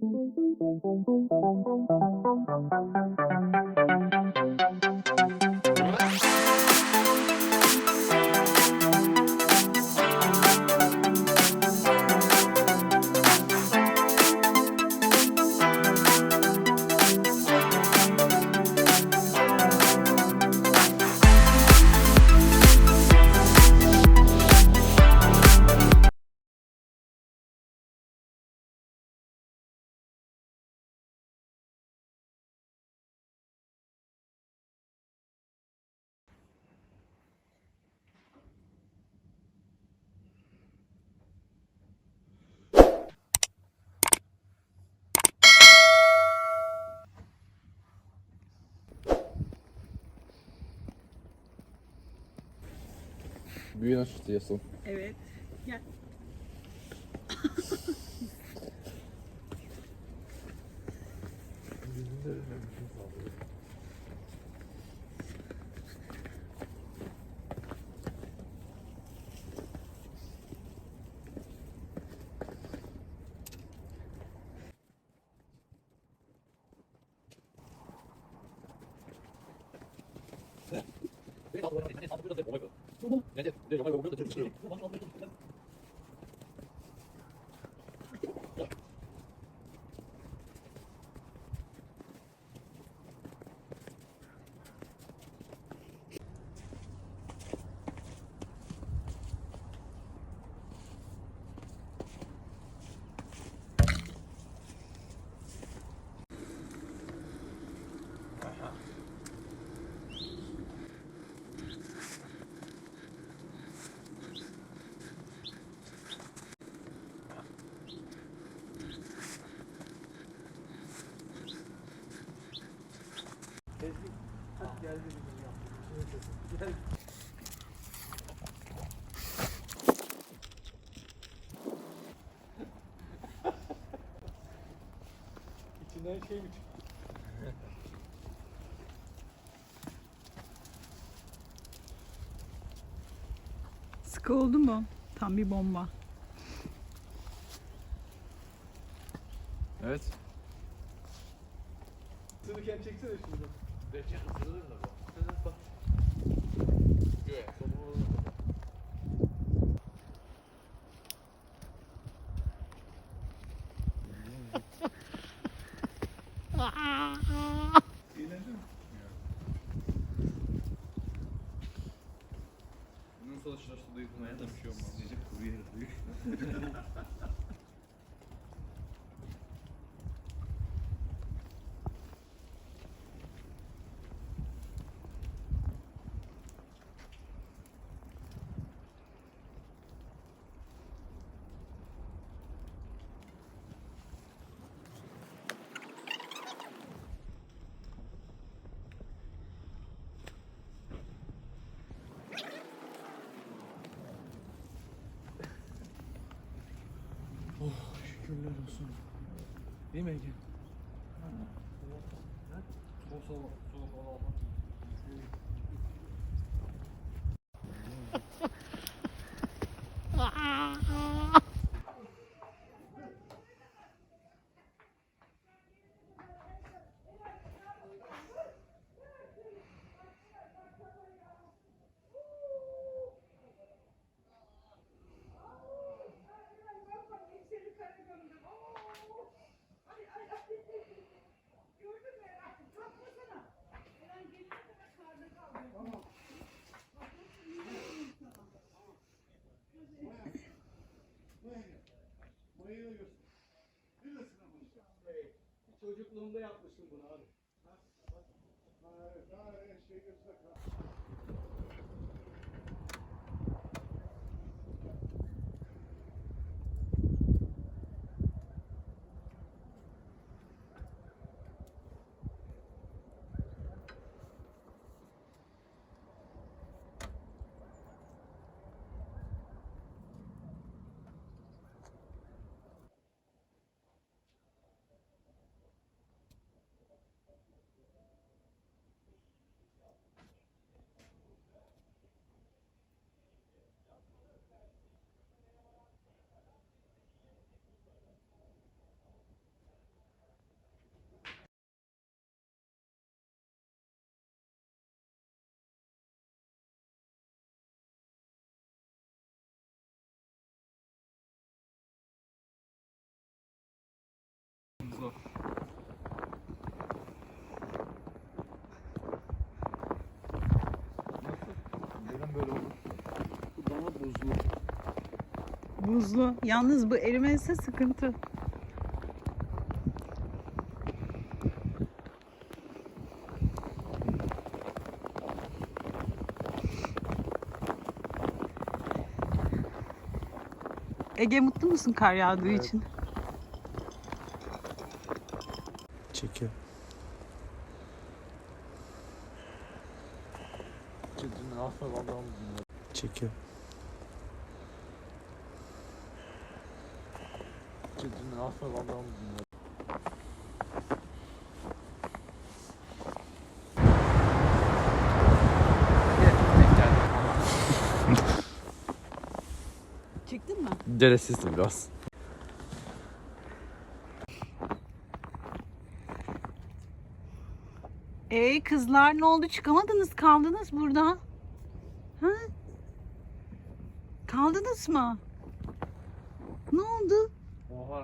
Thank you. Büyüğün açıkçası. Evet. Gel. 내가 이제 내 영화 이거 보면서 들으시는 İçinden şey mi çıktı? Sıkı oldu mu? Tam bir bomba. Evet. Sığırken çeksene şunu. Belki ısırılır da bu. Bak. Göğe. Eğlendin mi? Bunun sonra şaştı duyulmaya da bir şey olmaz. Sıcacık kuru yer duyu. Şükürler olsun. Değil mi Ege? Soğuk soğuk soğuk Buzlu. Yalnız bu erimezse sıkıntı. Ege mutlu musun kar yağdığı Evet. için? Çekiyor. Çekiyor. Asla Allah'ım Çıktın mı? Deresizdi biraz. Ee kızlar ne oldu çıkamadınız kaldınız burada. Ha? Kaldınız mı?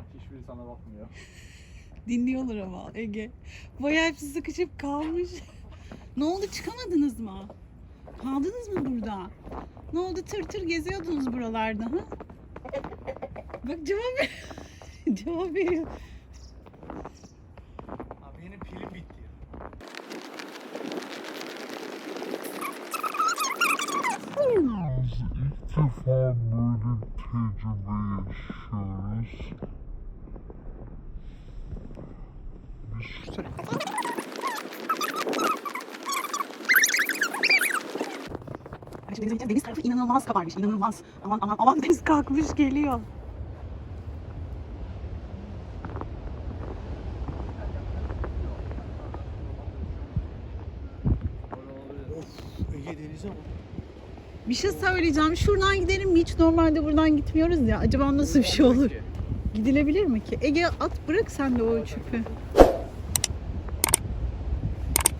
Oha hiçbiri sana bakmıyor. Dinliyorlar ama Ege. Bayağı hepsi sıkışıp kalmış. ne oldu çıkamadınız mı? Kaldınız mı burada? Ne oldu tır tır geziyordunuz buralarda ha? Bak cevap ver. cevap veriyor. Abi benim pilim bitti. İlk defa böyle tecrübe yaşıyoruz. Ay, şimdi Deniz, deniz tarafı inanılmaz kabarmış, inanılmaz. Aman aman aman deniz kalkmış geliyor. Bir şey söyleyeceğim. Şuradan gidelim mi? Hiç normalde buradan gitmiyoruz ya. Acaba nasıl bir şey olur? Gidilebilir mi ki? Ege at bırak sen de o çöpü.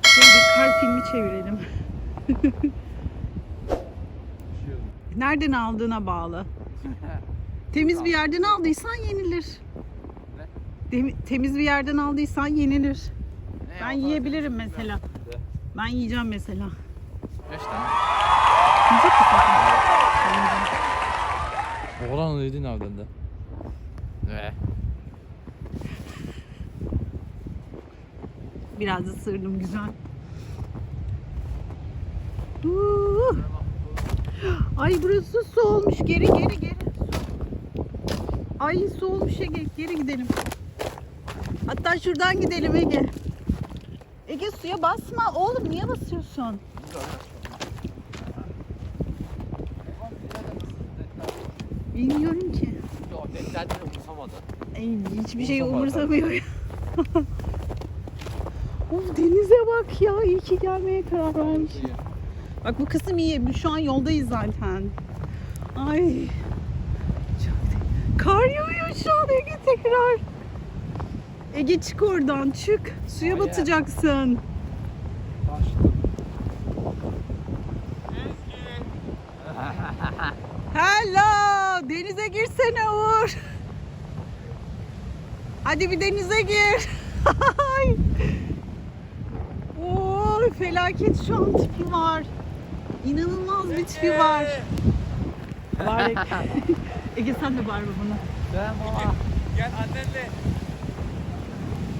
Şöyle bir kar filmi çevirelim. Nereden aldığına bağlı. Temiz bir yerden aldıysan yenilir. Dem- Temiz bir yerden aldıysan yenilir. Ben yiyebilirim mesela. Ben yiyeceğim mesela. Beş tane. Yiyecek misin? Oğlan yedin avdan da. Ne? Biraz ısırdım güzel. Uuu. Ay burası su olmuş. Geri geri geri. Ay su olmuş Ege. Geri gidelim. Hatta şuradan gidelim Ege. Ege suya basma. Oğlum niye basıyorsun? Bilmiyorum ki. Denklerden umursamadı. Ay, hiçbir şey Umursamadı. umursamıyor ya. of denize bak ya. İyi ki gelmeye karar vermiş. Bak bu kısım iyi. Şu an yoldayız zaten. Ay. Çok... Kar yağıyor şu an Ege tekrar. Ege çık oradan çık. Suya Hayır. batacaksın. Hello. Denize girsene Uğur. Hadi bir denize gir. Oo, felaket şu an tipi var. İnanılmaz bir tipi var. Var Ege. Ege sen de bağır bana. Ben baba. Gel annenle.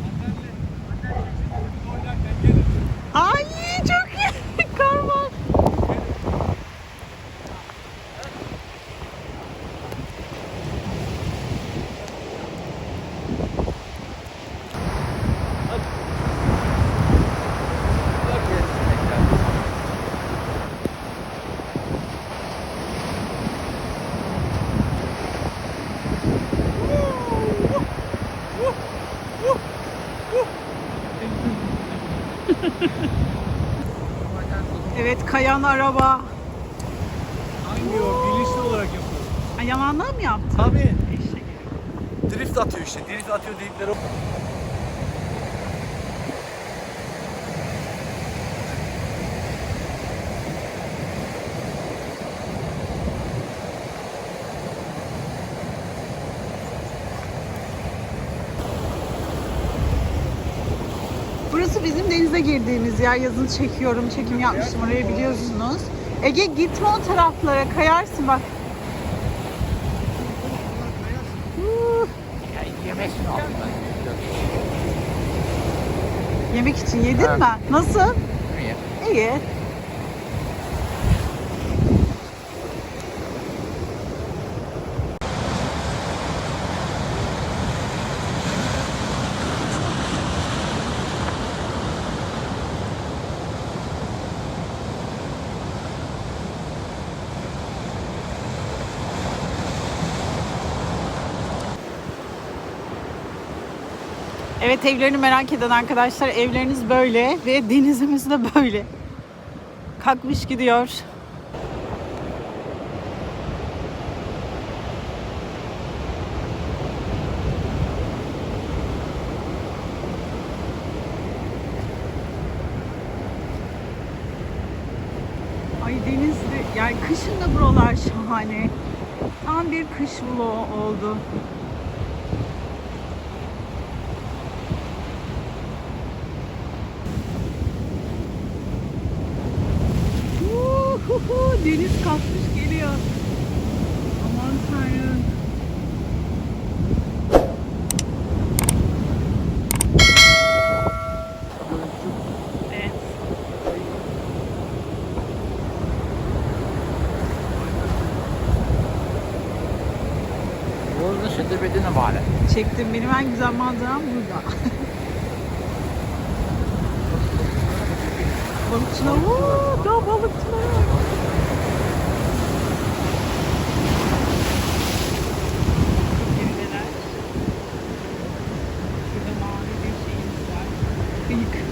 Annenle. Annenle. Ay çok iyi. Kar var. Kayan araba. Hangi o? Bilinçli olarak yapıyor. Ay, yalandan mı yaptın? Tabii. Eşek. Drift atıyor işte. Drift atıyor dedikleri bizim denize girdiğimiz yer. Yazın çekiyorum, çekim yapmıştım orayı biliyorsunuz. Ege gitme o taraflara, kayarsın bak. Yemek için yedin mi? Nasıl? İyi. İyi. Evet evlerini merak eden arkadaşlar evleriniz böyle ve denizimiz de böyle. Kalkmış gidiyor. Ay denizli yani kışın da buralar şahane. Tam bir kış vlogu oldu. Deniz kalkmış geliyor. Aman tanrım. Evet. Bu arada şu tepede ne var? Çektim. Benim en güzel manzaram burada. balıkçılar. Oo, daha balıkçılar. var. Gerideler. Şurada mavi bir şeyimiz var. Kıyık.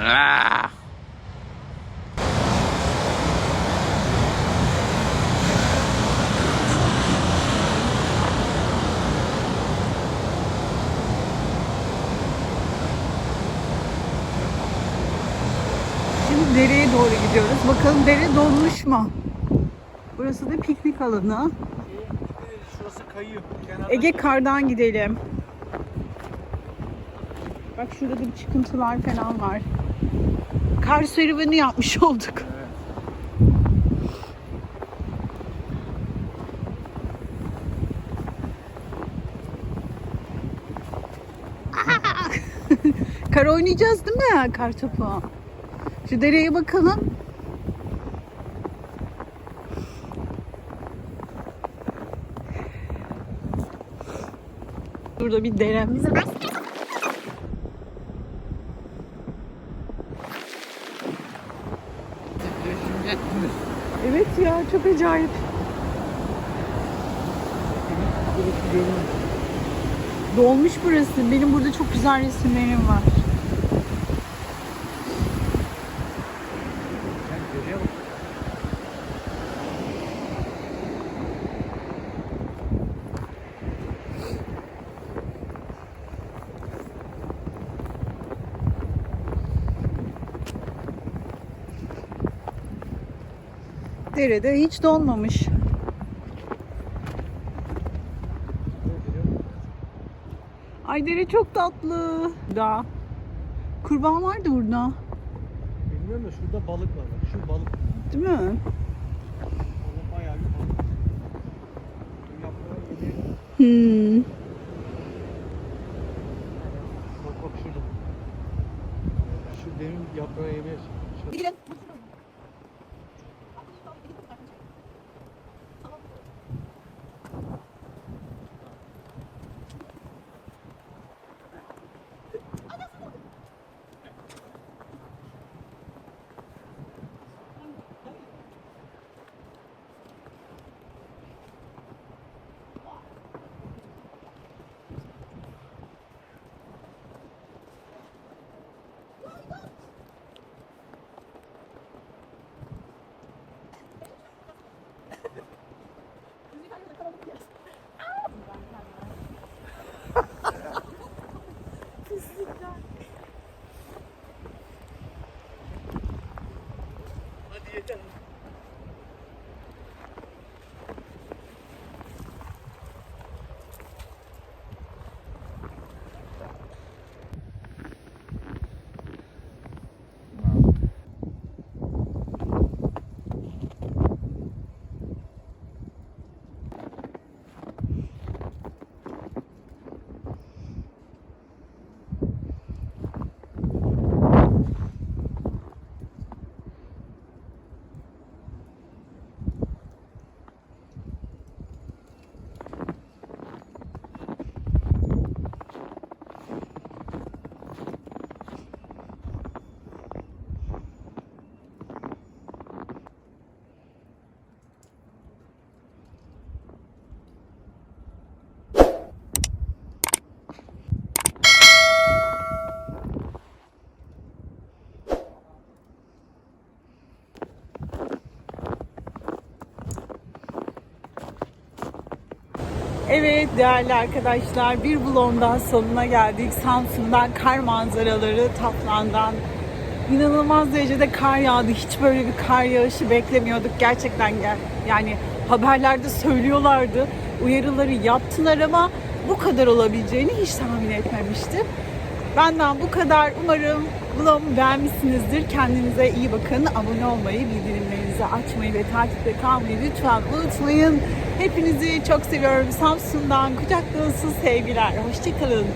Ah! Şimdi dereye doğru gidiyoruz. Bakalım dere dolmuş mu? Burası da piknik alanı. Şurası kayıyor. Kenarda Ege kardan gidelim. Bak şurada da bir çıkıntılar falan var. Kar serüveni yapmış olduk. Kar oynayacağız değil mi? Kar topu. Şu dereye bakalım. Burada bir deremiz. Evet ya çok acayip. Dolmuş burası. Benim burada çok güzel resimlerim var. Derede hiç dolmamış. Ay dere çok tatlı. Da. Kurban vardı burada. Bilmiyorum da şurada balık var. Şu balık. Değil mi? Hmm. Evet değerli arkadaşlar bir vlogun daha sonuna geldik. Samsun'dan kar manzaraları Taflan'dan inanılmaz derecede kar yağdı. Hiç böyle bir kar yağışı beklemiyorduk. Gerçekten gel yani haberlerde söylüyorlardı. Uyarıları yaptılar ama bu kadar olabileceğini hiç tahmin etmemiştim. Benden bu kadar. Umarım vlogumu beğenmişsinizdir. Kendinize iyi bakın. Abone olmayı, bildirimlerinizi açmayı ve takipte kalmayı lütfen unutmayın. Hepinizi çok seviyorum. Samsun'dan kucak dolusu sevgiler. Hoşçakalın.